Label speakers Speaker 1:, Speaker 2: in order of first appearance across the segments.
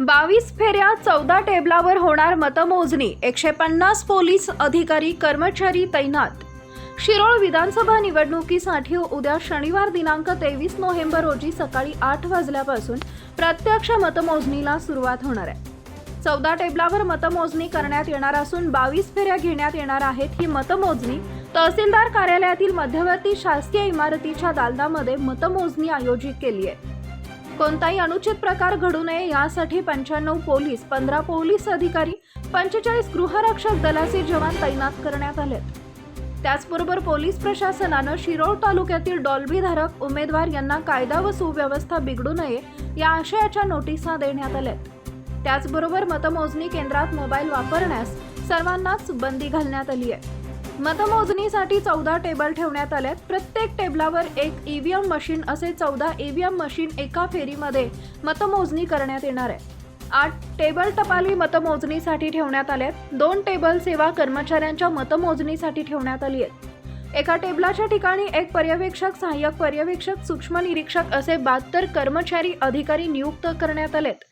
Speaker 1: बावीस फेऱ्या चौदा टेबलावर होणार मतमोजणी. एकशे पन्नास पोलीस अधिकारी कर्मचारी तैनात. शिरोळ विधानसभा निवडणुकीसाठी उद्या शनिवार दिनांक तेवीस नोव्हेंबर रोजी सकाळी आठ वाजल्यापासून प्रत्यक्ष मतमोजणीला सुरुवात होणार आहे. चौदा टेबलावर मतमोजणी करण्यात येणार असून बावीस फेऱ्या घेण्यात येणार आहेत ही मतमोजणी तहसीलदार कार्यालयातील मध्यवर्ती शासकीय इमारतीच्या दालनामध्ये मतमोजणी आयोजित केली आहे. कोणताही अनुचित प्रकार घडू नये यासाठी पंच्याण्णव पोलीस पंधरा पोलीस अधिकारी पंचेचाळीस गृहरक्षक दलाचे जवान तैनात करण्यात आले. त्याचबरोबर पोलीस प्रशासनानं शिरोळ तालुक्यातील डॉल्बीधारक उमेदवार यांना कायदा व सुव्यवस्था बिघडू नये या आशयाच्या नोटिसा देण्यात आल्यात त्याचबरोबर मतमोजणी केंद्रात मोबाईल वापरण्यास सर्वांनाच बंदी घालण्यात आली आहे. मतमोजणीसाठी चौदा टेबल ठेवण्यात आल्यात प्रत्येक टेबलावर एक ईव्हीएम मशीन असे चौदा ईव्हीएम मशीन एका फेरीमध्ये मतमोजणी करण्यात येणार आहे. आठ टेबल टपाली मतमोजणीसाठी ठेवण्यात आल्यात दोन टेबल सेवा कर्मचाऱ्यांच्या मतमोजणीसाठी ठेवण्यात आली आहेत. एका टेबलाच्या ठिकाणी एक पर्यवेक्षक सहाय्यक पर्यवेक्षक सूक्ष्म निरीक्षक असे बहात्तर कर्मचारी अधिकारी नियुक्त करण्यात आलेत.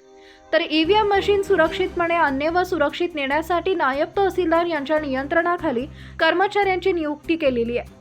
Speaker 1: तर ईव्हीएम मशीन सुरक्षितपणे अन्य व सुरक्षित नेण्यासाठी नायब तहसीलदार यांच्या नियंत्रणाखाली कर्मचाऱ्यांची नियुक्ती केलेली आहे.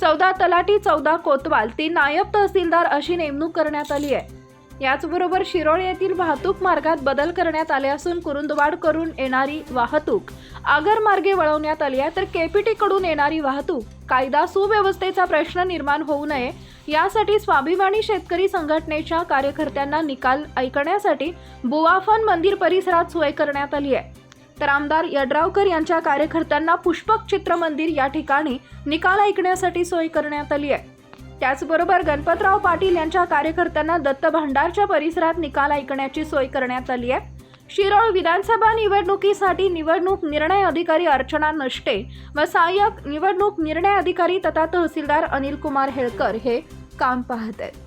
Speaker 1: चौदा तलाठी चौदा कोतवाल तीन नायब तहसीलदार अशी नेमणूक करण्यात आली आहे. याचबरोबर शिरोळ येथील वाहतूक मार्गात बदल करण्यात आले असून कुरुंदवाड करून येणारी वाहतूक. आगर मार्गे वळवण्यात आली आहे तर केपीटी कडून येणारी वाहतूक. कायदा सुव्यवस्थेचा प्रश्न निर्माण होऊ नये यासाठी स्वाभिमानी शेतकरी संघटनेच्या कार्यकर्त्यांना निकाल ऐकण्यासाठी बुवाफन मंदिर परिसरात सोय करण्यात आली आहे. तर आमदार यड्रावकर यांच्या कार्यकर्त्यांना पुष्पक चित्र मंदिर या ठिकाणी निकाल ऐकण्यासाठी सोय करण्यात आली आहे. त्याचबरोबर गणपतराव पाटील यांच्या कार्यकर्त्यांना दत्त भांडारच्या परिसरात निकाल ऐकण्याची सोय करण्यात आली आहे. शिरोळ विधानसभा निवडणुकीसाठी निवडणूक निर्णय अधिकारी अर्चना नष्टे व सहाय्यक निवडणूक निर्णय अधिकारी तथा तहसीलदार अनिल कुमार हेळकर हे काम पाहत आहेत.